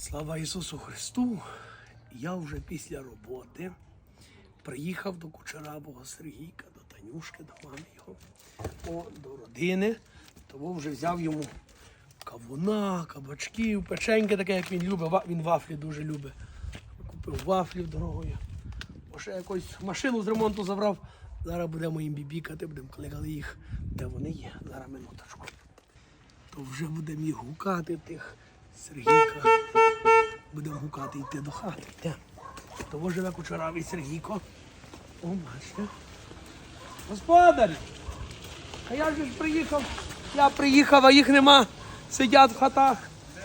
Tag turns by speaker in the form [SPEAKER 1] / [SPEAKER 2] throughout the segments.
[SPEAKER 1] Слава Ісусу Христу! Я вже після роботи приїхав до Кучерабого Сергійка, до Танюшки, до мами його, о, до родини. Того вже взяв йому кавуна, кабачків, печеньки, таке, як він любить. Він вафлі дуже любить. Купив вафлів дорогою. Ще якусь машину з ремонту забрав. Зараз будемо їм бібікати, будемо кликали їх, де вони є. Зараз минуточку. То вже будемо їх гукати, тих Сергійка. Будемо гукати йти до хати. Йде. Того живе кучеравий Сергійко. О, бачите. Господар! А я ж приїхав. Я приїхав, а їх нема. Сидять в хатах.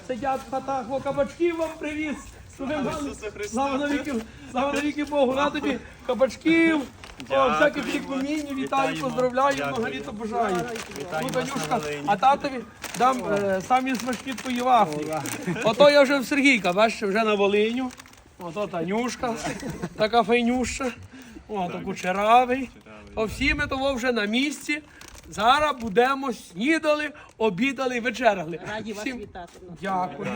[SPEAKER 1] Сидять в хатах. О, кабачків вам привіз. Слава навіки, слава навіки Богу. На тобі кабачків. О, всякі пікміні, вітаю, поздравляю, літа бажаю. Ну, Танюшка, а татові дам е, самі смачні твої вафлі. Ото я вже в Сергійка, бачиш, вже на Волиню. Ото Танюшка, така файнюща. Ото кучеравий. То всі ми того вже на місці. Зараз будемо снідали, обідали, вечеряли.
[SPEAKER 2] Раді вас
[SPEAKER 1] Всім
[SPEAKER 2] вітати.
[SPEAKER 1] Дякую.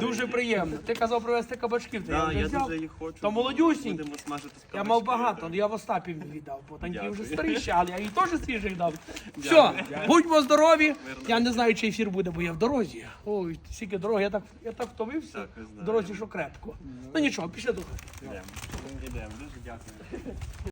[SPEAKER 1] Дуже приємно. Ти казав привезти кабачків.
[SPEAKER 3] Да,
[SPEAKER 1] вже
[SPEAKER 3] я
[SPEAKER 1] взяв.
[SPEAKER 3] дуже їх хочу.
[SPEAKER 1] То молодюсінькі.
[SPEAKER 3] Будемо смажити з
[SPEAKER 1] Я мав
[SPEAKER 3] кабачків.
[SPEAKER 1] багато, але я в Остапі віддав, бо танки вже
[SPEAKER 3] Дякую.
[SPEAKER 1] старіші, але я їй теж свіжих дав. Все, будьмо здорові. Я не знаю, чи ефір буде, бо я в дорозі. Ой, стільки дороги, я так, я так втомився
[SPEAKER 3] Так,
[SPEAKER 1] в дорозі, що крепко. Ну нічого, пішли до хати.
[SPEAKER 3] Йдемо. Йдемо. Дуже дякую.